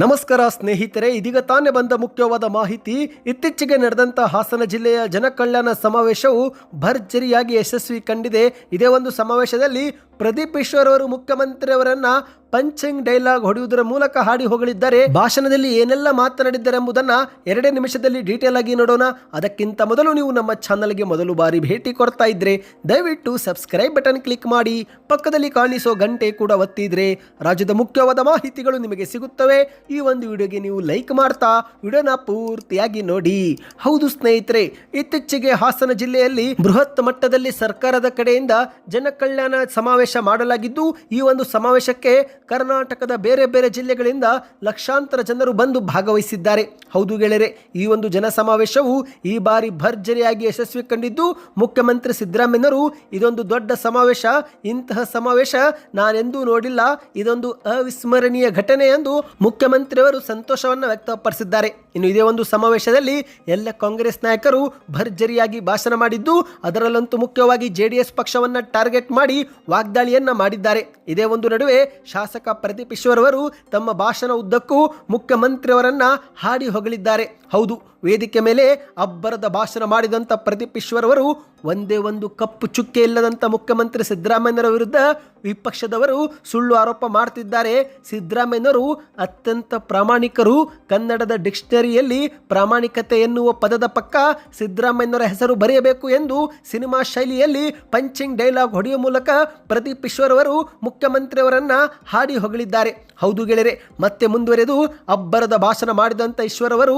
ನಮಸ್ಕಾರ ಸ್ನೇಹಿತರೆ, ಇದೀಗ ತಾನೇ ಬಂದ ಮುಖ್ಯವಾದ ಮಾಹಿತಿ, ಇತ್ತೀಚೆಗೆ ನಡೆದಂಥ ಹಾಸನ ಜಿಲ್ಲೆಯ ಜನಕಲ್ಯಾಣ ಸಮಾವೇಶವು ಭರ್ಜರಿಯಾಗಿ ಯಶಸ್ವಿ ಕಂಡಿದೆ. ಇದೇ ಒಂದು ಸಮಾವೇಶದಲ್ಲಿ ಪ್ರದೀಪ್ ಈಶ್ವರ್ ಅವರು ಮುಖ್ಯಮಂತ್ರಿಯವರನ್ನ ಪಂಚಿಂಗ್ ಡೈಲಾಗ್ ಹೊಡೆಯುವುದರ ಮೂಲಕ ಹಾಡಿ ಹೋಗಲಿದ್ದಾರೆ ಭಾಷಣದಲ್ಲಿ ಏನೆಲ್ಲ ಮಾತನಾಡಿದ್ದಾರೆ ಎಂಬುದನ್ನ ಎರಡೇ ನಿಮಿಷದಲ್ಲಿ ಡೀಟೇಲ್ ಆಗಿ ನೋಡೋಣ. ಅದಕ್ಕಿಂತ ಮೊದಲು ನೀವು ನಮ್ಮ ಚಾನಲ್ಗೆ ಮೊದಲು ಬಾರಿ ಭೇಟಿ ಕೊಡ್ತಾ ಇದ್ರೆ ದಯವಿಟ್ಟು ಸಬ್ಸ್ಕ್ರೈಬ್ ಬಟನ್ ಕ್ಲಿಕ್ ಮಾಡಿ. ಪಕ್ಕದಲ್ಲಿ ಕಾಣಿಸೋ ಗಂಟೆ ಕೂಡ ಒತ್ತಿದ್ರೆ ರಾಜ್ಯದ ಮುಖ್ಯವಾದ ಮಾಹಿತಿಗಳು ನಿಮಗೆ ಸಿಗುತ್ತವೆ. ಈ ಒಂದು ವಿಡಿಯೋಗೆ ನೀವು ಲೈಕ್ ಮಾಡ್ತಾ ವಿಡಿಯೋನ ಪೂರ್ತಿಯಾಗಿ ನೋಡಿ. ಹೌದು ಸ್ನೇಹಿತರೆ, ಇತ್ತೀಚೆಗೆ ಹಾಸನ ಜಿಲ್ಲೆಯಲ್ಲಿ ಬೃಹತ್ ಮಟ್ಟದಲ್ಲಿ ಸರ್ಕಾರದ ಕಡೆಯಿಂದ ಜನಕಲ್ಯಾಣ ಸಮಾವೇಶ ಮಾಡಲಾಗಿದ್ದು, ಈ ಒಂದು ಸಮಾವೇಶಕ್ಕೆ ಕರ್ನಾಟಕದ ಬೇರೆ ಬೇರೆ ಜಿಲ್ಲೆಗಳಿಂದ ಲಕ್ಷಾಂತರ ಜನರು ಬಂದು ಭಾಗವಹಿಸಿದ್ದಾರೆ. ಹೌದು ಗೆಳೆಯರೆ, ಈ ಒಂದು ಜನ ಸಮಾವೇಶವು ಈ ಬಾರಿ ಭರ್ಜರಿಯಾಗಿ ಯಶಸ್ವಿ ಕಂಡಿದ್ದು ಮುಖ್ಯಮಂತ್ರಿ ಸಿದ್ದರಾಮಯ್ಯನವರು. ಇದೊಂದು ದೊಡ್ಡ ಸಮಾವೇಶ, ಇಂತಹ ಸಮಾವೇಶ ನಾನೆಂದೂ ನೋಡಿಲ್ಲ. ಇದೊಂದು ಅವಿಸ್ಮರಣೀಯ ಘಟನೆ ಎಂದು ಮುಖ್ಯಮಂತ್ರಿಯವರು ಸಂತೋಷವನ್ನು ವ್ಯಕ್ತಪಡಿಸಿದ್ದಾರೆ. ಇನ್ನು ಇದೇ ಒಂದು ಸಮಾವೇಶದಲ್ಲಿ ಎಲ್ಲ ಕಾಂಗ್ರೆಸ್ ನಾಯಕರು ಭರ್ಜರಿಯಾಗಿ ಭಾಷಣ ಮಾಡಿದ್ದು, ಅದರಲ್ಲಂತೂ ಮುಖ್ಯವಾಗಿ ಜೆಡಿಎಸ್ ಪಕ್ಷವನ್ನ ಟಾರ್ಗೆಟ್ ಮಾಡಿ ವಾಗ್ದಾಳಿಯನ್ನ ಮಾಡಿದ್ದಾರೆ. ಇದೇ ಒಂದು ನಡುವೆ ಶಾಸಕ ಪ್ರದೀಪ್ ಈಶ್ವರ್ ಅವರು ತಮ್ಮ ಭಾಷಣ ಉದ್ದಕ್ಕೂ ಮುಖ್ಯಮಂತ್ರಿಯವರನ್ನ ಹಾಡಿ ಹೊಗಳಿದ್ದಾರೆ. ಹೌದು. ವೇದಿಕೆ ಮೇಲೆ ಅಬ್ಬರದ ಭಾಷಣ ಮಾಡಿದಂಥ ಪ್ರದೀಪ್ ಈಶ್ವರ್ ಅವರು ಒಂದೇ ಒಂದು ಕಪ್ಪು ಚುಕ್ಕೆ ಇಲ್ಲದಂಥ ಮುಖ್ಯಮಂತ್ರಿ ಸಿದ್ದರಾಮಯ್ಯನವರ ವಿರುದ್ಧ ವಿಪಕ್ಷದವರು ಸುಳ್ಳು ಆರೋಪ ಮಾಡ್ತಿದ್ದಾರೆ. ಸಿದ್ದರಾಮಯ್ಯನವರು ಅತ್ಯಂತ ಪ್ರಾಮಾಣಿಕರು. ಕನ್ನಡದ ಡಿಕ್ಷನರಿಯಲ್ಲಿ ಪ್ರಾಮಾಣಿಕತೆ ಎನ್ನುವ ಪದದ ಪಕ್ಕ ಸಿದ್ದರಾಮಯ್ಯನವರ ಹೆಸರು ಬರೆಯಬೇಕು ಎಂದು ಸಿನಿಮಾ ಶೈಲಿಯಲ್ಲಿ ಪಂಚಿಂಗ್ ಡೈಲಾಗ್ ಹೊಡೆಯುವ ಮೂಲಕ ಪ್ರದೀಪ್ ಈಶ್ವರವರು ಮುಖ್ಯಮಂತ್ರಿಯವರನ್ನು ಹಾಡಿ ಹೊಗಳಿದ್ದಾರೆ. ಹೌದು ಗೆಳೆಯರೆ, ಮತ್ತೆ ಮುಂದುವರೆದು ಅಬ್ಬರದ ಭಾಷಣ ಮಾಡಿದಂಥ ಈಶ್ವರ್ ಅವರು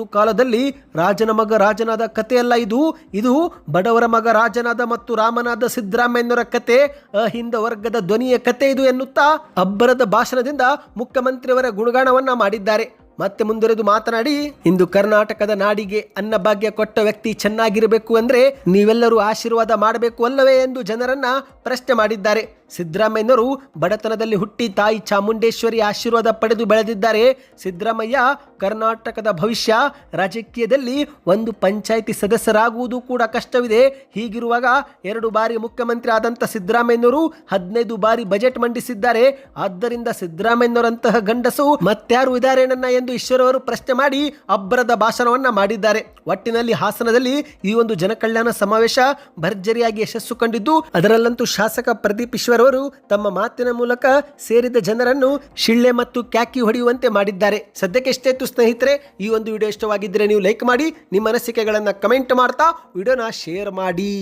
ಒಂದಾನೊಂದು ಕಾಲದಲ್ಲಿ ರಾಜನ ಮಗ ರಾಜನಾದ ಕಥೆಯಲ್ಲ ಇದು. ಇದು ಬಡವರ ಮಗ ರಾಜನಾದ ಮತ್ತು ರಾಮನಾದ ಸಿದ್ದರಾಮಯ್ಯನವರ ಕತೆ. ಅಹಿಂದ ವರ್ಗದ ಧ್ವನಿಯ ಕತೆ ಇದು ಎನ್ನುತ್ತಾ ಅಬ್ಬರದ ಭಾಷಣದಿಂದ ಮುಖ್ಯಮಂತ್ರಿಯವರ ಗುಣಗಾನವನ್ನ ಮಾಡಿದ್ದಾರೆ. ಮತ್ತೆ ಮುಂದುವರೆದು ಮಾತನಾಡಿ, ಇಂದು ಕರ್ನಾಟಕದ ನಾಡಿಗೆ ಅನ್ನಭಾಗ್ಯ ಕೊಟ್ಟ ವ್ಯಕ್ತಿ ಚೆನ್ನಾಗಿರಬೇಕು ಅಂದ್ರೆ ನೀವೆಲ್ಲರೂ ಆಶೀರ್ವಾದ ಮಾಡಬೇಕು ಅಲ್ಲವೇ ಎಂದು ಜನರನ್ನ ಪ್ರಶ್ನೆ ಮಾಡಿದ್ದಾರೆ. ಸಿದ್ದರಾಮಯ್ಯನವರು ಬಡತನದಲ್ಲಿ ಹುಟ್ಟಿ ತಾಯಿ ಚಾಮುಂಡೇಶ್ವರಿ ಆಶೀರ್ವಾದ ಪಡೆದು ಬೆಳೆದಿದ್ದಾರೆ. ಸಿದ್ದರಾಮಯ್ಯ ಕರ್ನಾಟಕದ ಭವಿಷ್ಯ ರಾಜಕೀಯದಲ್ಲಿ ಒಂದು ಪಂಚಾಯಿತಿ ಸದಸ್ಯರಾಗುವುದು ಕೂಡ ಕಷ್ಟವಿದೆ. ಹೀಗಿರುವಾಗ ಎರಡು ಬಾರಿ ಮುಖ್ಯಮಂತ್ರಿ ಆದಂಥ ಸಿದ್ದರಾಮಯ್ಯನವರು ಹದಿನೈದು ಬಾರಿ ಬಜೆಟ್ ಮಂಡಿಸಿದ್ದಾರೆ. ಆದ್ದರಿಂದ ಸಿದ್ದರಾಮಯ್ಯನವರಂತಹ ಗಂಡಸು ಮತ್ಯಾರು ಇದಾರೇನನ್ನ ಎಂದು ಈಶ್ವರ್ ಅವರು ಪ್ರಶ್ನೆ ಮಾಡಿ ಅಬ್ಬರದ ಭಾಷಣವನ್ನ ಮಾಡಿದ್ದಾರೆ. ಒಟ್ಟಿನಲ್ಲಿ ಹಾಸನದಲ್ಲಿ ಈ ಒಂದು ಜನಕಲ್ಯಾಣ ಸಮಾವೇಶ ಭರ್ಜರಿಯಾಗಿ ಯಶಸ್ಸು ಕಂಡಿದ್ದು, ಅದರಲ್ಲಂತೂ ಶಾಸಕ ಪ್ರದೀಪ್ ಈಶ್ವರ್ ಅವರು ತಮ್ಮ ಮಾತಿನ ಮೂಲಕ ಸೇರಿದ ಜನರನ್ನು ಶಿಳ್ಳೆ ಮತ್ತು ಕ್ಯಾಕಿ ಹೊಡೆಯುವಂತೆ ಮಾಡಿದ್ದಾರೆ. ಸದ್ಯಕ್ಕೆ ಇತ್ತು ಸ್ನೇಹಿತರೆ, ಈ ಒಂದು ವಿಡಿಯೋ ಇಷ್ಟವಾಗಿದ್ದರೆ ನೀವು ಲೈಕ್ ಮಾಡಿ, ನಿಮ್ಮ ಅನಿಸಿಕೆಗಳನ್ನು ಕಮೆಂಟ್ ಮಾಡ್ತಾ, ವಿಡಿಯೋನ ಶೇರ್ ಮಾಡಿ.